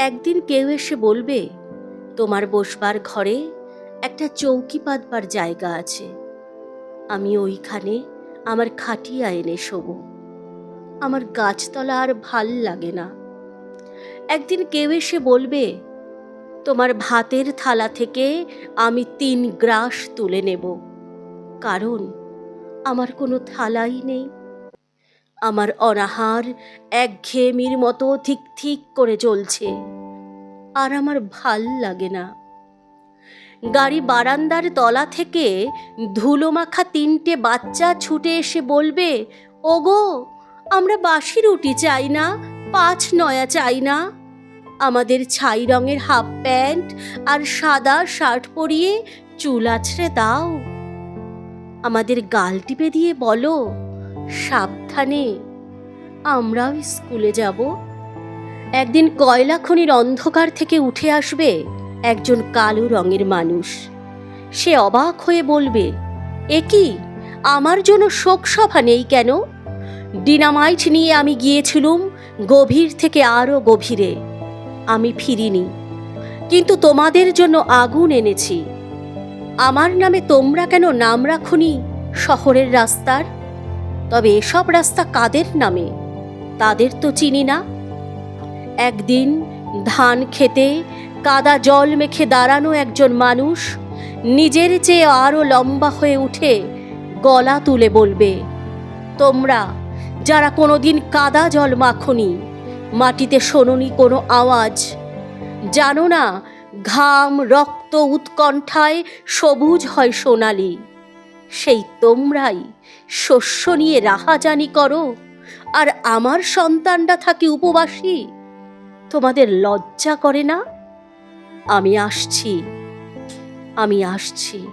একদিন কেউ এসে বলবে, তোমার বসবার ঘরে একটা চৌকি পাতবার জায়গা আছে। আমি ওইখানে আমার খাটিয়া এনে শোবো। আমার গাছতলা আর ভালো লাগে না। একদিন কেউ এসে বলবে, তোমার ভাতের থালা থেকে আমি তিন গ্রাস তুলে নেব। কারণ আমার কোনো থালাই নেই। আমার অনাহার একঘেয়েমির মতো ঠিক ঠিক করে চলছে। আর আমার ভালো লাগে না। গাড়ি বারান্দার তলা থেকে ধুলো মাখা তিনটে বাচ্চা ছুটে এসে বলবে, ওগো, আমরা বাসি রুটি চাই না, পাঁচ নয়া চাই না। আমাদের ছাই রঙের হাফ প্যান্ট আর সাদা শার্ট পরিয়ে চুল আছড়ে দাও। আমাদের গাল টিপে দিয়ে বলো সাবধানে। আমরাও স্কুলে যাব। একদিন কয়লা খনির অন্ধকার থেকে উঠে আসবে একজন কালো রঙের মানুষ। সে অবাক হয়ে বলবে, এ কি? আমার জন্য শোকসভা নেই কেন? ডিনামাইট নিয়ে আমি গিয়েছিলুম গভীর থেকে আরও গভীরে। আমি ফিরিনি, কিন্তু তোমাদের জন্য আগুন এনেছি। আমার নামে তোমরা কেন নাম রাখুনি শহরের রাস্তার? তবে এসব রাস্তা কাদের নামে? তাদের তো চিনি না। একদিন ধান খেতে কাদা জল মেখে দাঁড়ানো একজন মানুষ নিজের চেয়ে আরও লম্বা হয়ে উঠে গলা তুলে বলবে, তোমরা যারা কোনোদিন কাদা জল মাখনি, মাটিতে শোনোনি কোনো আওয়াজ? জানো না, ঘাম, রক্ত উৎকণ্ঠায় সবুজ হয় সোনালি। সেই তোমরাই শস্য নিয়ে রাহাজানি করো, আর আমার সন্তানরা থাকে উপবাসী। তোমাদের লজ্জা করে না? আমি আসছি আমি আসছি।